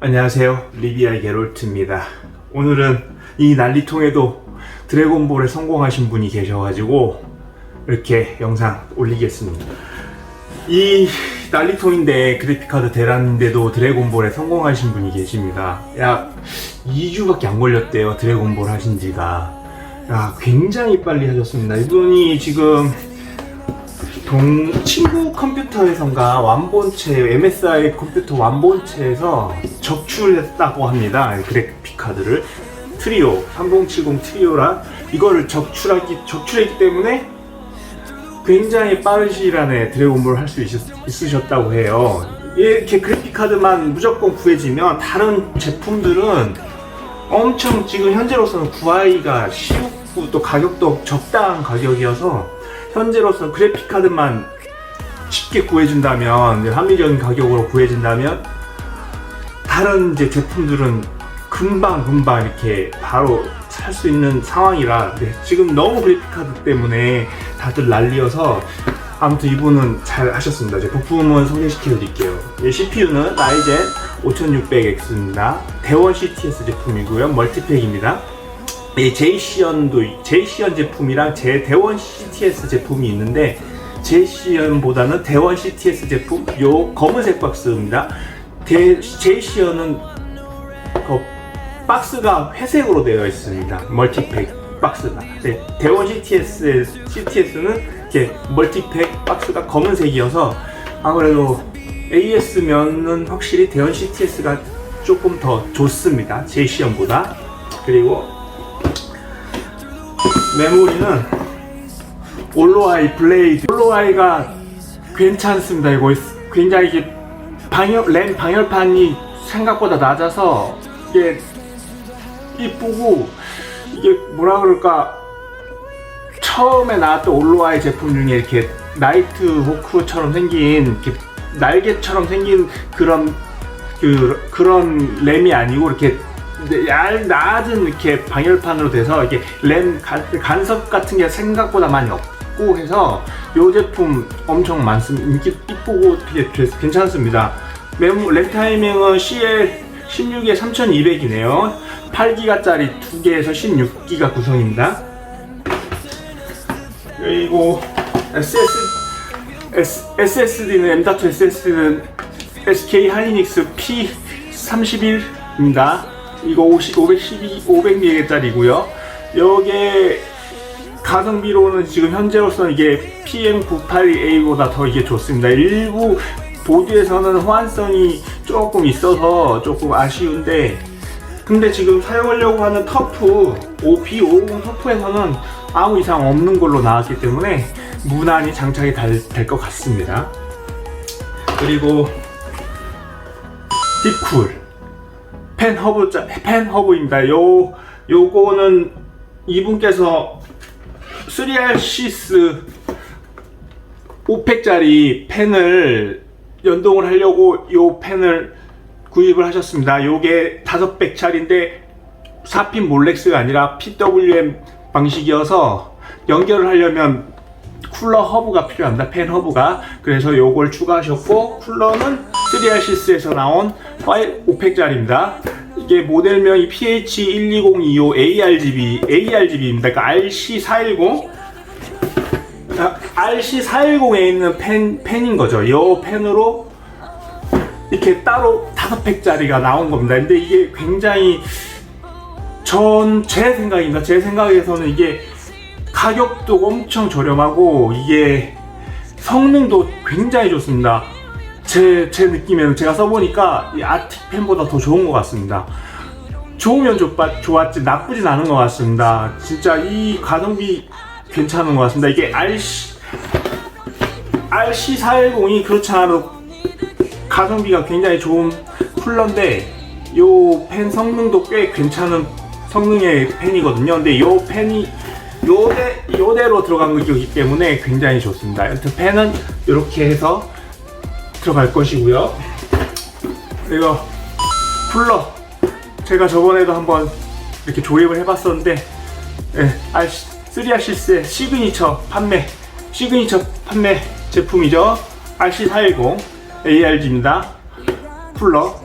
안녕하세요. 리비아의 게롤트입니다. 오늘은 이 난리통에도 드래곤볼에 성공하신 분이 계셔가지고 이렇게 영상 올리겠습니다. 이 난리통인데 그래픽카드 대란인데도 드래곤볼에 성공하신 분이 계십니다. 약 2주밖에 안 걸렸대요. 드래곤볼 하신 지가. 야, 굉장히 빨리 하셨습니다. 이분이 지금 동 친구 컴퓨터에선가 완본체 MSI 컴퓨터 완본체에서 적출했다고 합니다. 그래픽 카드를 트리오 3070 트리오라 이거를 적출하기 적출했기 때문에 굉장히 빠른 시일 안에 드래곤볼 할 수 있으셨다고 해요. 이렇게 그래픽 카드만 무조건 구해지면 다른 제품들은 엄청 지금 현재로서는 구하기가 쉽고 또 가격도 적당한 가격이어서 현재로서 그래픽 카드만 쉽게 구해준다면 합리적인 가격으로 구해준다면 다른 이제 제품들은 금방 금방 이렇게 바로 살 수 있는 상황이라 네, 지금 너무 그래픽 카드 때문에 다들 난리여서 아무튼 이분은 잘 하셨습니다. 이제 부품은 소개시켜 드릴게요. CPU는 라이젠 5600X입니다. 대원 CTS 제품이고요. 멀티팩입니다. 이 제이시언도 제이시언 제품이랑 제 대원 CTS 제품이 있는데 제이시언보다는 대원 CTS 제품 요 검은색 박스입니다. 대, 제이시언은 그 박스가 회색으로 되어 있습니다. 멀티팩 박스가. 네, 대원 CTS CTS는 이렇게 멀티팩 박스가 검은색이어서 아무래도 AS면은 확실히 대원 CTS가 조금 더 좋습니다. 제이시언보다. 그리고 메모리는 올로아이 블레이드 올로아이가 괜찮습니다. 이거 굉장히 방열 램 방열판이 생각보다 낮아서 이게 이쁘고 이게 뭐라 그럴까? 처음에 나왔던 올로아이 제품 중에 이렇게 나이트 호크처럼 생긴 날개처럼 생긴 그런 그 그런 램이 아니고 이렇게 얇 낮은 이렇게 방열판으로 돼서 이게 램 간, 간섭 같은 게 생각보다 많이 없고 해서 이 제품 엄청 많습니다. 인기 이쁘고 되게 괜찮습니다. 램 타이밍은 CL 16에 3200이네요. 8기가짜리 2개에서 16기가 구성입니다. 그리고 SS, SSD는 M.2 SSD는 SK 하이닉스 P31입니다. 이거 50, 512, 500mAh짜리고요. 여기에 가성비로는 지금 현재로서는 이게 PM982A보다 더 이게 좋습니다. 일부 보드에서는 호환성이 조금 있어서 조금 아쉬운데 근데 지금 사용하려고 하는 터프 OP550 터프에서는 아무 이상 없는 걸로 나왔기 때문에 무난히 장착이 될 것 같습니다. 그리고 딥쿨 펜 허브 펜 허브입니다. 요 요거는 이분께서 3R 시스 5팩짜리 펜을 연동을 하려고 요 펜을 구입을 하셨습니다. 요게 5팩짜리인데 4핀 몰렉스가 아니라 PWM 방식이어서 연결을 하려면 쿨러 허브가 필요합니다. 펜 허브가. 그래서 요걸 추가하셨고 쿨러는 3R 시스에서 나온 5팩짜리입니다. 이게 모델명이 PH12025 ARGB, ARGB입니다. 그러니까 RC410. RC410에 있는 펜, 펜인 거죠. 이 펜으로 이렇게 따로 5팩짜리가 나온 겁니다. 근데 이게 굉장히 전 제 생각입니다. 제 생각에서는 이게 가격도 엄청 저렴하고 이게 성능도 굉장히 좋습니다. 제, 제 느낌에는 제가 써보니까 이 아틱 펜보다 더 좋은 것 같습니다. 좋으면 좋았, 좋았지 나쁘진 않은 것 같습니다. 진짜 이 가성비 괜찮은 것 같습니다. 이게 RC, RC410이 그렇지 않아도 가성비가 굉장히 좋은 쿨러인데 이 펜 성능도 꽤 괜찮은 성능의 펜이거든요. 근데 이 펜이 요대, 요대로 들어간 거기 때문에 굉장히 좋습니다. 여튼 펜은 이렇게 해서 들어갈 것이고요. 그리고 쿨러 제가 저번에도 한번 이렇게 조립을 해봤었는데 예, 3RC스의 시그니처 판매 시그니처 판매 제품이죠. RC410 ARG입니다. 쿨러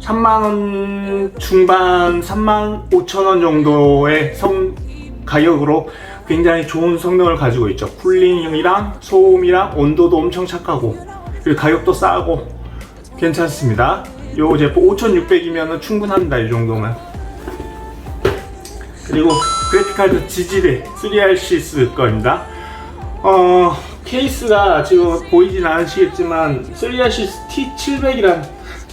3만원 중반, 3만 5천원 정도의 성, 가격으로 굉장히 좋은 성능을 가지고 있죠. 쿨링이랑 소음이랑 온도도 엄청 착하고, 그리고 가격도 싸고, 괜찮습니다. 요 제품 5600이면 충분합니다. 이 정도면. 그리고 그래픽카드 지지대 3RCS 거입니다. 어, 케이스가 지금 보이진 않으시겠지만 3RCS T700이란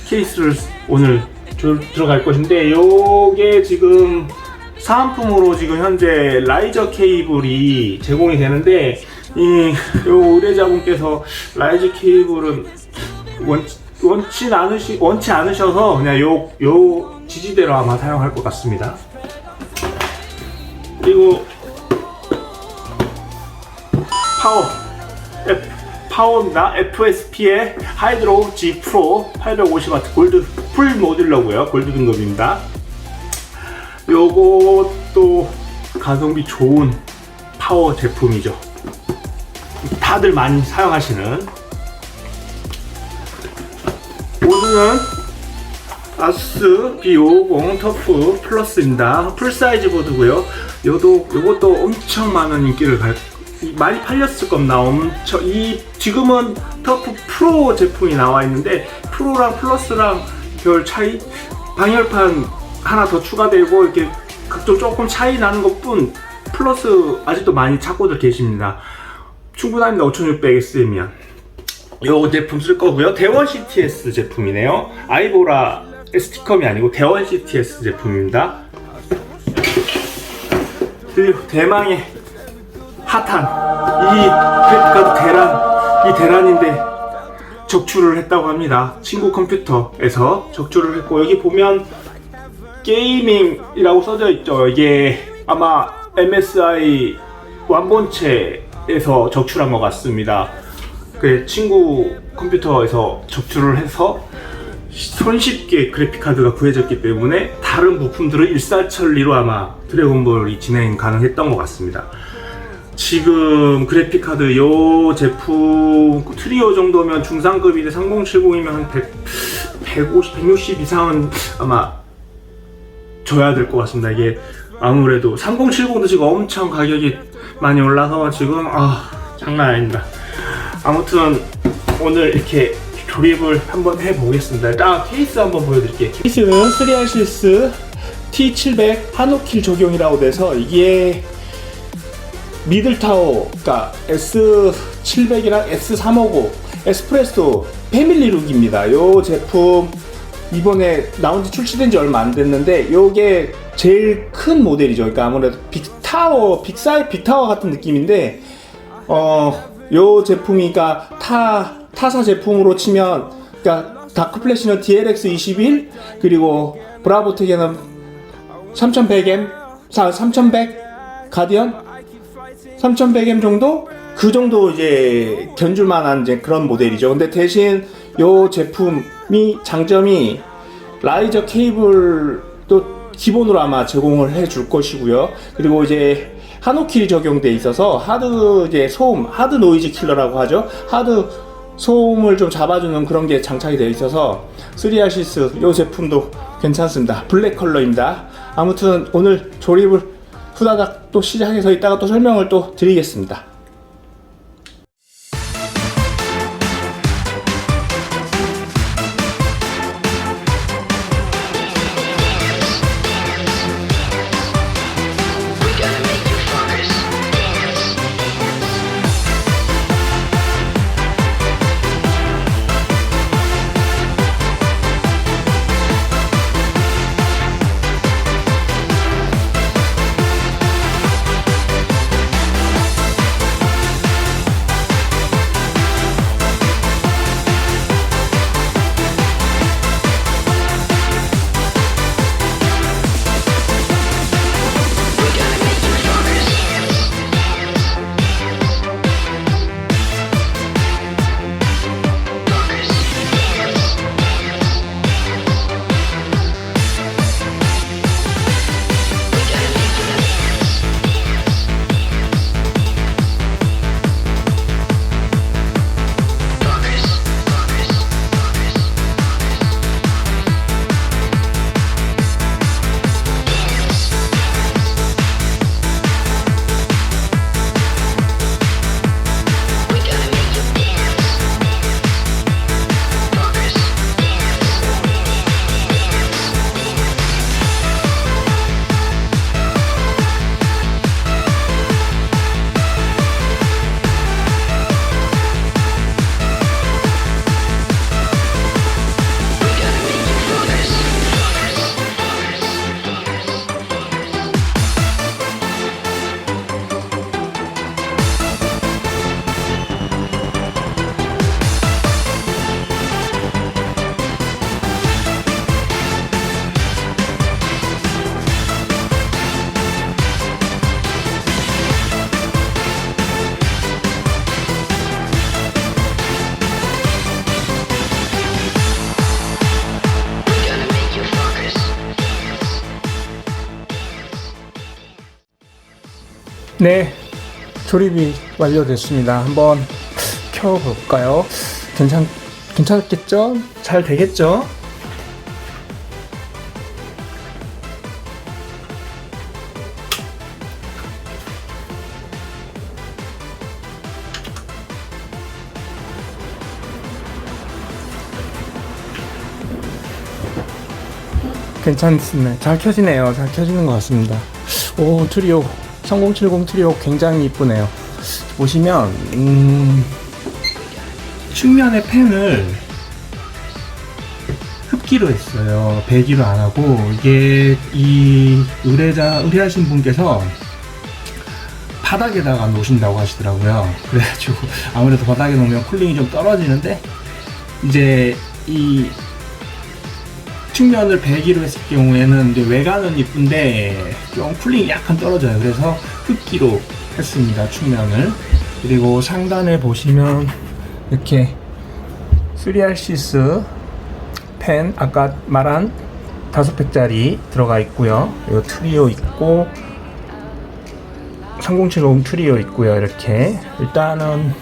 케이스를 오늘 조- 들어갈 것인데 요게 지금 사은품으로 지금 현재 라이저 케이블이 제공이 되는데 이 요 의뢰자분께서 라이저 케이블은 원, 원치 않으시 원치 않으셔서 그냥 요 요 지지대로 아마 사용할 것 같습니다. 그리고 파워 파워입니다. FSP의 하이드로 G 프로 850W 골드 풀 모듈러고요. 골드 등급입니다. 요것도 가성비 좋은 파워 제품이죠. 다들 많이 사용하시는 보드는 아수스 B50 터프 플러스입니다. 풀사이즈 보드고요. 요도 요것도 엄청 많은 인기를 갈, 많이 팔렸을 겁니다. 엄청 이 지금은 터프 프로 제품이 나와 있는데 프로랑 플러스랑 별 차이 방열판 하나 더 추가되고 이렇게 각종 조금 차이 나는 것뿐 플러스 아직도 많이 찾고들 계십니다. 충분합니다. 5600XM이면. 요 제품 쓸 거고요. 대원 CTS 제품이네요. 아이보라 스티커이 아니고 대원 CTS 제품입니다. 그리고 대망의 핫한 이 그래픽카드 대란 이 대란인데 적출을 했다고 합니다. 친구 컴퓨터에서 적출을 했고 여기 보면 게이밍이라고 써져 있죠. 이게 아마 MSI 완본체 에서 적출한 것 같습니다. 그 친구 컴퓨터에서 적출을 해서 손쉽게 그래픽카드가 구해졌기 때문에 다른 부품들은 일사천리로 아마 드래곤볼이 진행 가능했던 것 같습니다. 지금 그래픽카드 요 제품 트리오 정도면 중상급인데 3070이면 한 100, 150, 160 이상은 아마 줘야 될 것 같습니다. 이게 아무래도 3070도 지금 엄청 가격이 많이 올라서 지금 아 장난 아닙니다. 아무튼 오늘 이렇게 조립을 한번 해보겠습니다. 일단 케이스 한번 보여드릴게요. 케이스는 3RCS T700 한오킬 적용이라고 돼서 이게 미들타워, 그러니까 S700이랑 S350 에스프레소 패밀리 룩입니다. 요 제품 이번에 나온 지 출시된 지 얼마 안 됐는데 요게 제일 큰 모델이죠. 그러니까 아무래도 빅 타워, 빅사이 빅타워 같은 느낌인데 어, 요 제품이니까 타, 타사 제품으로 치면, 그니까, 다크플래시는 DLX 21, 그리고 브라보텍에는 3100M, 3100, 가디언? 3100M 정도? 그 정도 이제 견줄만한 이제 그런 모델이죠. 근데 대신 요 제품이 장점이 라이저 케이블도 기본으로 아마 제공을 해 줄 것이고요. 그리고 이제 한오킬이 적용돼 있어서 하드 이제 소음, 하드 노이즈 킬러라고 하죠. 하드 소음을 좀 잡아주는 그런 게 장착이 되어 있어서 3RCS 이 제품도 괜찮습니다. 블랙 컬러입니다. 아무튼 오늘 조립을 후다닥 또 시작해서 이따가 또 설명을 또 드리겠습니다. 네, 조립이 완료됐습니다. 한번 켜볼까요? 괜찮, 괜찮겠죠? 잘 되겠죠? 괜찮습니다. 잘 켜지네요. 잘 켜지는 것 같습니다. 오, 트리오. 3070 트리오 굉장히 이쁘네요. 보시면, 음, 측면의 펜을 흡기로 했어요. 배기로 안 하고, 이게 이 의뢰자, 의뢰하신 분께서 바닥에다가 놓으신다고 하시더라고요. 그래가지고 아무래도 바닥에 놓으면 쿨링이 좀 떨어지는데, 이제 이 측면을 배기로 했을 경우에는 이제 외관은 이쁜데 좀 쿨링이 약간 떨어져요. 그래서 흡기로 했습니다. 측면을. 그리고 상단에 보시면 이렇게 3RC스 펜 아까 말한 5팩짜리 들어가 있고요. 그리고 트리오 있고 3070 트리오 있고요. 이렇게 일단은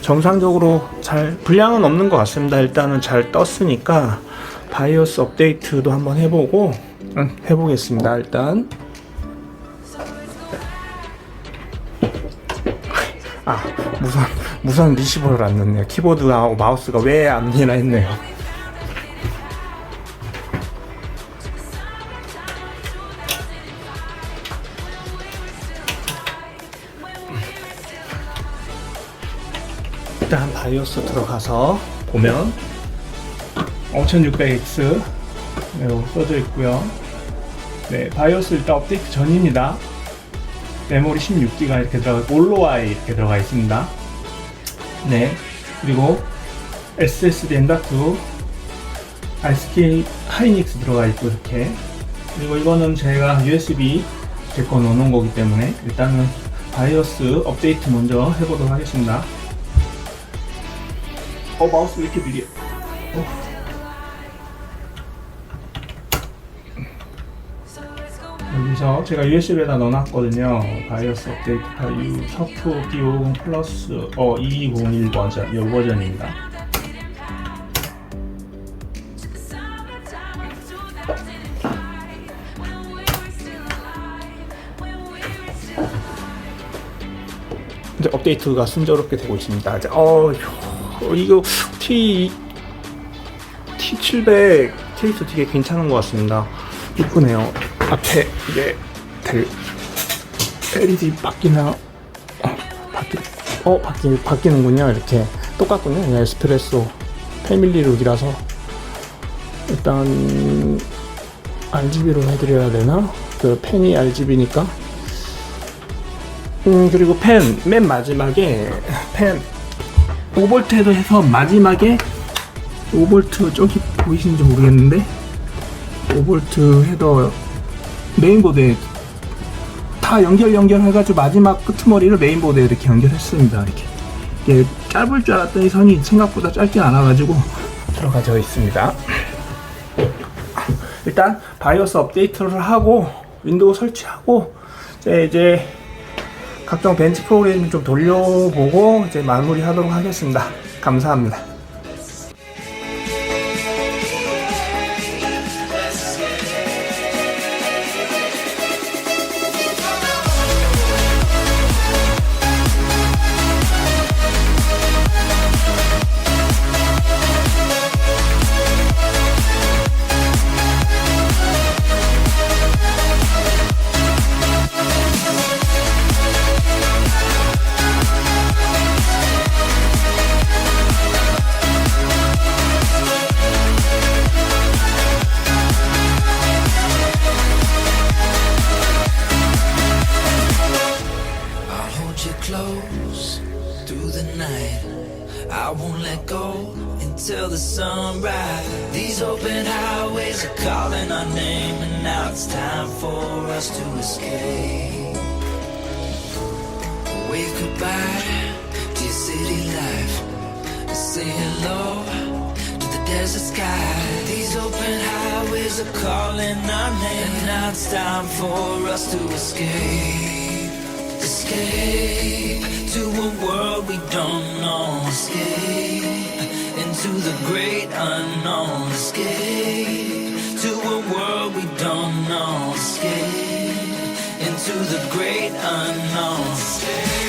정상적으로 잘 불량은 없는 것 같습니다. 일단은 잘 떴으니까 바이오스 업데이트도 한번 해보고 응, 해보겠습니다. 일단 아 무선 무선 리시버를 안 넣네요. 키보드하고 마우스가 왜 안 되나 했네요. 일단 바이오스 들어가서 보면 5600X 이라고 써져 있고요. 네, 바이오스 일단 업데이트 전입니다. 메모리 16기가 이렇게 들어가 있고 올로와에 이렇게 들어가 있습니다. 네, 그리고 SSD M.2 RSK 하이닉스 들어가 있고 이렇게 그리고 이거는 제가 USB 제 거 넣어놓은 거기 때문에 일단은 바이오스 업데이트 먼저 해보도록 하겠습니다. 어 마우스 왜 이렇게 느려? 여기서 제가 USB에다 넣어놨거든요. 바이오스 업데이트 파일 셔프 D50 플러스 어 2201 버전 이 버전입니다. 이제 업데이트가 순조롭게 되고 있습니다. 이제 어 이거 T T700 케이스 되게 괜찮은 것 같습니다. 이쁘네요. 앞에 이게 될 LED 바뀌나? 어, 바뀌, 어, 바뀌, 바뀌는군요. 이렇게 똑같군요. 그냥 에스프레소 패밀리 룩이라서 일단 RGB로 해드려야 되나? 그 펜이 RGB니까. 음 그리고 펜 맨 마지막에 펜 5볼트에도 해서 마지막에 5볼트 저기 보이시는지 모르겠는데 5볼트 헤더 메인보드에 다 연결 연결해가지고 마지막 끄트머리를 메인보드에 이렇게 연결했습니다. 이렇게 이게 짧을 줄 알았더니 선이 생각보다 짧게 안 와가지고 들어가져 있습니다. 일단 바이오스 업데이트를 하고 윈도우 설치하고 이제, 이제 각종 벤치 프로그램 좀 돌려보고 이제 마무리하도록 하겠습니다. 감사합니다. I won't let go until the sunrise. These open highways are calling our name, and now it's time for us to escape. Wave goodbye to your city life. Say hello to the desert sky. These open highways are calling our name, and now it's time for us to escape. Escape. To a world we don't know. Escape into the great unknown. Escape to a world we don't know. Escape into the great unknown.